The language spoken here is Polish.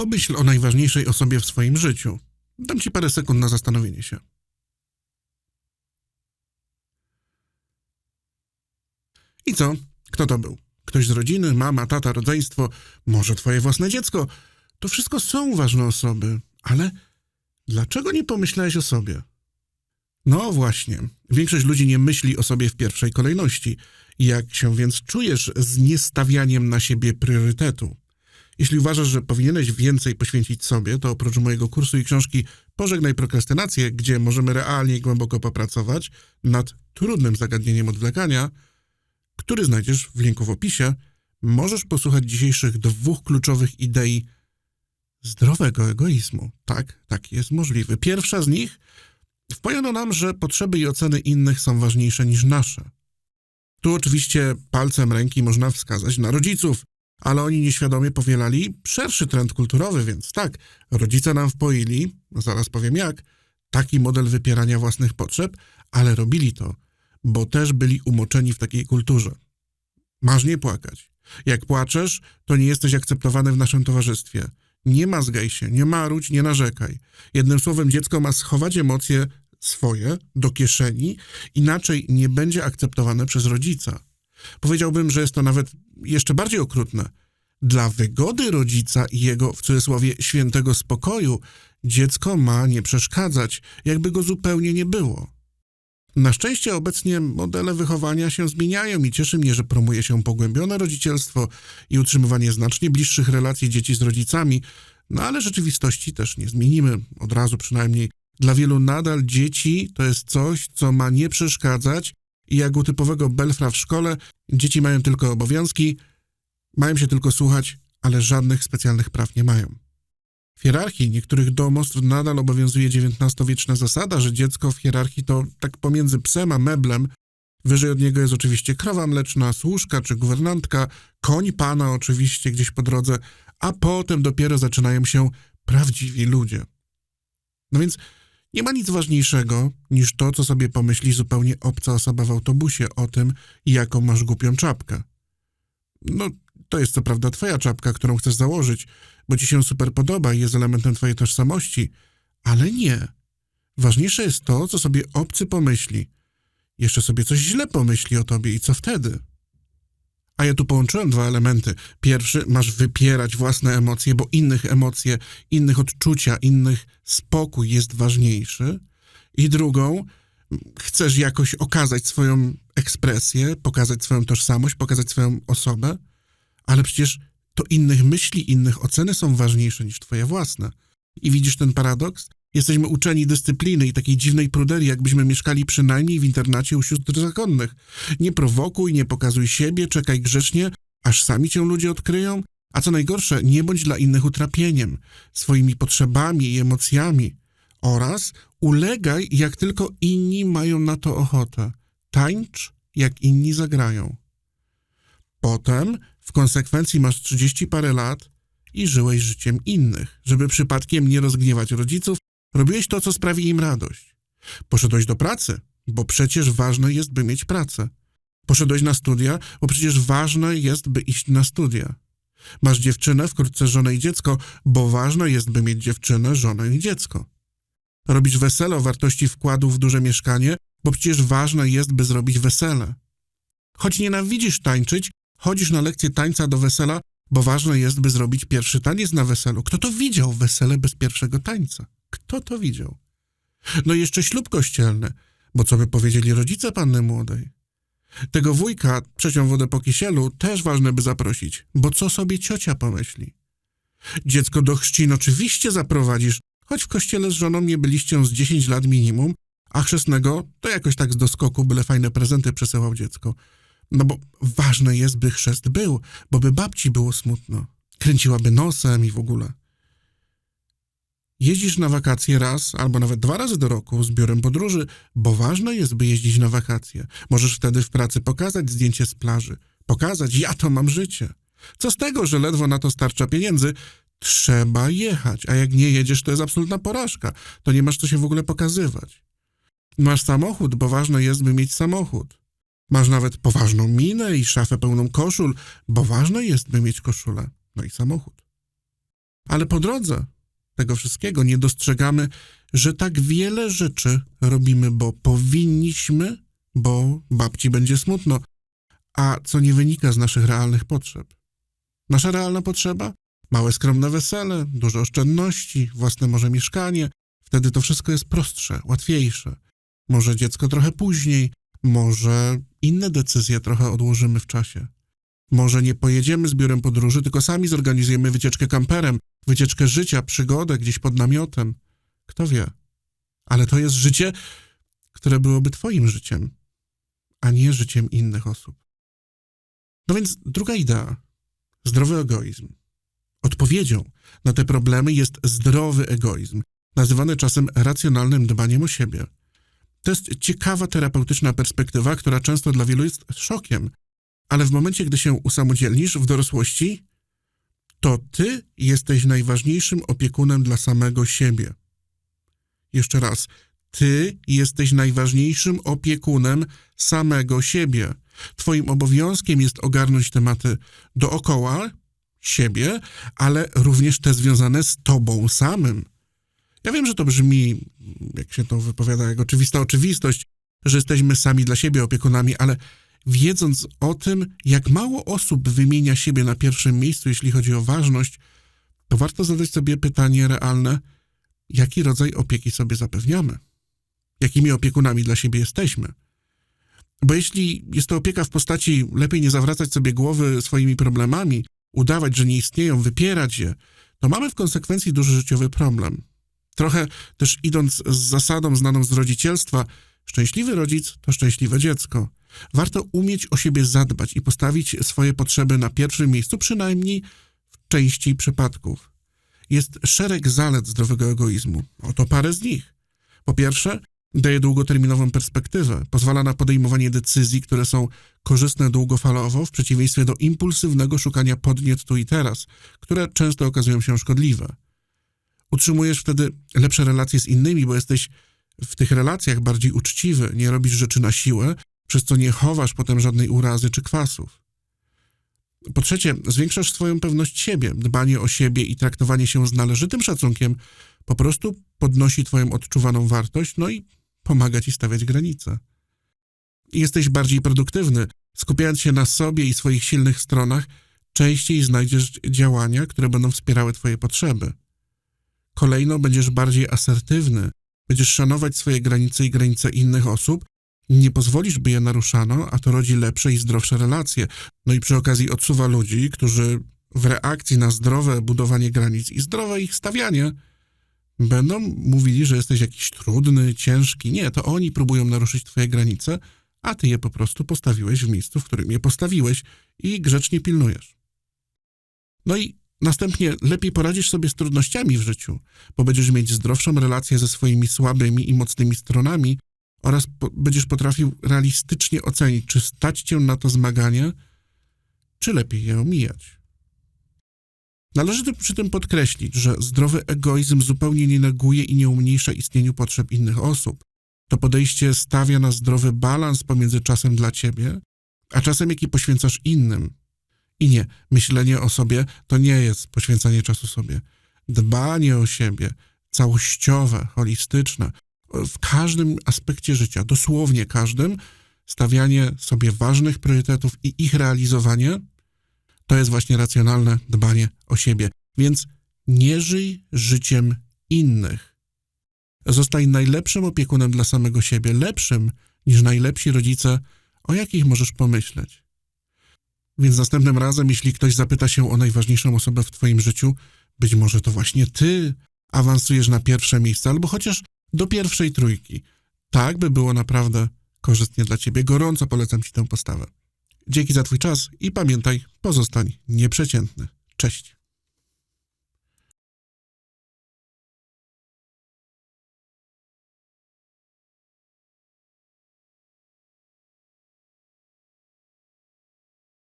Pomyśl o najważniejszej osobie w swoim życiu. Dam ci parę sekund na zastanowienie się. I co? Kto to był? Ktoś z rodziny, mama, tata, rodzeństwo, może twoje własne dziecko? To wszystko są ważne osoby, ale dlaczego nie pomyślałeś o sobie? No właśnie, większość ludzi nie myśli o sobie w pierwszej kolejności. Jak się więc czujesz z niestawianiem na siebie priorytetu? Jeśli uważasz, że powinieneś więcej poświęcić sobie, to oprócz mojego kursu i książki Pożegnaj prokrastynację, gdzie możemy realnie i głęboko popracować nad trudnym zagadnieniem odwlekania, który znajdziesz w linku w opisie, możesz posłuchać dzisiejszych dwóch kluczowych idei zdrowego egoizmu. Tak, tak jest możliwy. Pierwsza z nich wpojono nam, że potrzeby i oceny innych są ważniejsze niż nasze. Tu oczywiście palcem ręki można wskazać na rodziców, ale oni nieświadomie powielali szerszy trend kulturowy, więc tak, rodzice nam wpoili, zaraz powiem jak, taki model wypierania własnych potrzeb, ale robili to, bo też byli umoczeni w takiej kulturze. Masz nie płakać. Jak płaczesz, to nie jesteś akceptowany w naszym towarzystwie. Nie mazgaj się, nie maruć, nie narzekaj. Jednym słowem, dziecko ma schować emocje swoje do kieszeni, inaczej nie będzie akceptowane przez rodzica. Powiedziałbym, że jest to nawet jeszcze bardziej okrutne. Dla wygody rodzica i jego, w cudzysłowie, świętego spokoju, dziecko ma nie przeszkadzać, jakby go zupełnie nie było. Na szczęście obecnie modele wychowania się zmieniają i cieszy mnie, że promuje się pogłębione rodzicielstwo i utrzymywanie znacznie bliższych relacji dzieci z rodzicami, no ale rzeczywistości też nie zmienimy, od razu przynajmniej. Dla wielu nadal dzieci to jest coś, co ma nie przeszkadzać i jak u typowego belfra w szkole, dzieci mają tylko obowiązki, mają się tylko słuchać, ale żadnych specjalnych praw nie mają. W hierarchii niektórych domostw nadal obowiązuje XIX-wieczna zasada, że dziecko w hierarchii to tak pomiędzy psem a meblem. Wyżej od niego jest oczywiście krowa mleczna, służka czy guwernantka, koń pana oczywiście gdzieś po drodze, a potem dopiero zaczynają się prawdziwi ludzie. No więc nie ma nic ważniejszego niż to, co sobie pomyśli zupełnie obca osoba w autobusie o tym, jaką masz głupią czapkę. No, to jest co prawda twoja czapka, którą chcesz założyć, bo ci się super podoba i jest elementem twojej tożsamości, ale nie. Ważniejsze jest to, co sobie obcy pomyśli. Jeszcze sobie coś źle pomyśli o tobie i co wtedy? A ja tu połączyłem dwa elementy. Pierwszy, masz wypierać własne emocje, bo innych emocje, innych odczucia, innych spokój jest ważniejszy. I drugą, chcesz jakoś okazać swoją ekspresję, pokazać swoją tożsamość, pokazać swoją osobę, ale przecież to innych myśli, innych oceny są ważniejsze niż twoje własne. I widzisz ten paradoks? Jesteśmy uczeni dyscypliny i takiej dziwnej pruderii, jakbyśmy mieszkali przynajmniej w internacie u sióstr zakonnych. Nie prowokuj, nie pokazuj siebie, czekaj grzecznie, aż sami cię ludzie odkryją. A co najgorsze, nie bądź dla innych utrapieniem, swoimi potrzebami i emocjami. Oraz ulegaj, jak tylko inni mają na to ochotę. Tańcz, jak inni zagrają. Potem w konsekwencji masz 30 parę lat i żyłeś życiem innych. Żeby przypadkiem nie rozgniewać rodziców, robiłeś to, co sprawi im radość. Poszedłeś do pracy, bo przecież ważne jest, by mieć pracę. Poszedłeś na studia, bo przecież ważne jest, by iść na studia. Masz dziewczynę, wkrótce żonę i dziecko, bo ważne jest, by mieć dziewczynę, żonę i dziecko. Robisz wesele o wartości wkładu w duże mieszkanie, bo przecież ważne jest, by zrobić wesele. Choć nienawidzisz tańczyć, chodzisz na lekcję tańca do wesela, bo ważne jest, by zrobić pierwszy taniec na weselu. Kto to widział wesele bez pierwszego tańca? Kto to widział? No i jeszcze ślub kościelny, bo co by powiedzieli rodzice panny młodej? Tego wujka, trzecią wodę po kisielu, też ważne by zaprosić, bo co sobie ciocia pomyśli? Dziecko do chrzcin oczywiście zaprowadzisz, choć w kościele z żoną nie byliście z 10 lat minimum, a chrzestnego to jakoś tak z doskoku byle fajne prezenty przesyłał dziecko. No bo ważne jest, by chrzest był, bo by babci było smutno. Kręciłaby nosem i w ogóle. Jeździsz na wakacje raz albo nawet dwa razy do roku z biurem podróży, bo ważne jest, by jeździć na wakacje. Możesz wtedy w pracy pokazać zdjęcie z plaży. Pokazać, ja to mam życie. Co z tego, że ledwo na to starcza pieniędzy? Trzeba jechać, a jak nie jedziesz, to jest absolutna porażka. To nie masz co się w ogóle pokazywać. Masz samochód, bo ważne jest, by mieć samochód. Masz nawet poważną minę i szafę pełną koszul, bo ważne jest, by mieć koszulę. No i samochód. Ale po drodze tego wszystkiego nie dostrzegamy, że tak wiele rzeczy robimy, bo powinniśmy, bo babci będzie smutno, a co nie wynika z naszych realnych potrzeb. Nasza realna potrzeba? Małe, skromne wesele, dużo oszczędności, własne może mieszkanie. Wtedy to wszystko jest prostsze, łatwiejsze. Może dziecko trochę później, może inne decyzje trochę odłożymy w czasie. Może nie pojedziemy z biurem podróży, tylko sami zorganizujemy wycieczkę kamperem, wycieczkę życia, przygodę gdzieś pod namiotem. Kto wie? Ale to jest życie, które byłoby Twoim życiem, a nie życiem innych osób. No więc druga idea. Zdrowy egoizm. Odpowiedzią na te problemy jest zdrowy egoizm, nazywany czasem racjonalnym dbaniem o siebie. To jest ciekawa terapeutyczna perspektywa, która często dla wielu jest szokiem, ale w momencie, gdy się usamodzielnisz w dorosłości, to ty jesteś najważniejszym opiekunem dla samego siebie. Jeszcze raz, ty jesteś najważniejszym opiekunem samego siebie. Twoim obowiązkiem jest ogarnąć tematy dookoła siebie, ale również te związane z tobą samym. Ja wiem, że to brzmi, jak się to wypowiada, jak oczywista oczywistość, że jesteśmy sami dla siebie opiekunami, ale wiedząc o tym, jak mało osób wymienia siebie na pierwszym miejscu, jeśli chodzi o ważność, to warto zadać sobie pytanie realne, jaki rodzaj opieki sobie zapewniamy? Jakimi opiekunami dla siebie jesteśmy? Bo jeśli jest to opieka w postaci lepiej nie zawracać sobie głowy swoimi problemami, udawać, że nie istnieją, wypierać je, to mamy w konsekwencji duży życiowy problem. Trochę też idąc z zasadą znaną z rodzicielstwa, szczęśliwy rodzic to szczęśliwe dziecko. Warto umieć o siebie zadbać i postawić swoje potrzeby na pierwszym miejscu, przynajmniej w części przypadków. Jest szereg zalet zdrowego egoizmu. Oto parę z nich. Po pierwsze, daje długoterminową perspektywę, pozwala na podejmowanie decyzji, które są korzystne długofalowo, w przeciwieństwie do impulsywnego szukania podniet tu i teraz, które często okazują się szkodliwe. Utrzymujesz wtedy lepsze relacje z innymi, bo jesteś w tych relacjach bardziej uczciwy, nie robisz rzeczy na siłę, przez co nie chowasz potem żadnej urazy czy kwasów. Po trzecie, zwiększasz swoją pewność siebie. Dbanie o siebie i traktowanie się z należytym szacunkiem po prostu podnosi Twoją odczuwaną wartość, no i pomaga Ci stawiać granice. Jesteś bardziej produktywny. Skupiając się na sobie i swoich silnych stronach, częściej znajdziesz działania, które będą wspierały Twoje potrzeby. Kolejno będziesz bardziej asertywny, będziesz szanować swoje granice i granice innych osób, nie pozwolisz, by je naruszano, a to rodzi lepsze i zdrowsze relacje. No i przy okazji odsuwa ludzi, którzy w reakcji na zdrowe budowanie granic i zdrowe ich stawianie będą mówili, że jesteś jakiś trudny, ciężki. Nie, to oni próbują naruszyć twoje granice, a ty je po prostu postawiłeś w miejscu, w którym je postawiłeś i grzecznie pilnujesz. No i następnie lepiej poradzisz sobie z trudnościami w życiu, bo będziesz mieć zdrowszą relację ze swoimi słabymi i mocnymi stronami oraz po będziesz potrafił realistycznie ocenić, czy stać cię na to zmaganie, czy lepiej je omijać. Należy przy tym podkreślić, że zdrowy egoizm zupełnie nie neguje i nie umniejsza istnieniu potrzeb innych osób. To podejście stawia na zdrowy balans pomiędzy czasem dla ciebie, a czasem, jaki poświęcasz innym. I nie, myślenie o sobie to nie jest poświęcanie czasu sobie. Dbanie o siebie, całościowe, holistyczne, w każdym aspekcie życia, dosłownie każdym, stawianie sobie ważnych priorytetów i ich realizowanie to jest właśnie racjonalne dbanie o siebie. Więc nie żyj życiem innych. Zostań najlepszym opiekunem dla samego siebie, lepszym niż najlepsi rodzice, o jakich możesz pomyśleć. Więc następnym razem, jeśli ktoś zapyta się o najważniejszą osobę w Twoim życiu, być może to właśnie Ty awansujesz na pierwsze miejsce, albo chociaż do pierwszej trójki. Tak by było naprawdę korzystnie dla Ciebie. Gorąco polecam Ci tę postawę. Dzięki za Twój czas i pamiętaj, pozostań nieprzeciętny. Cześć.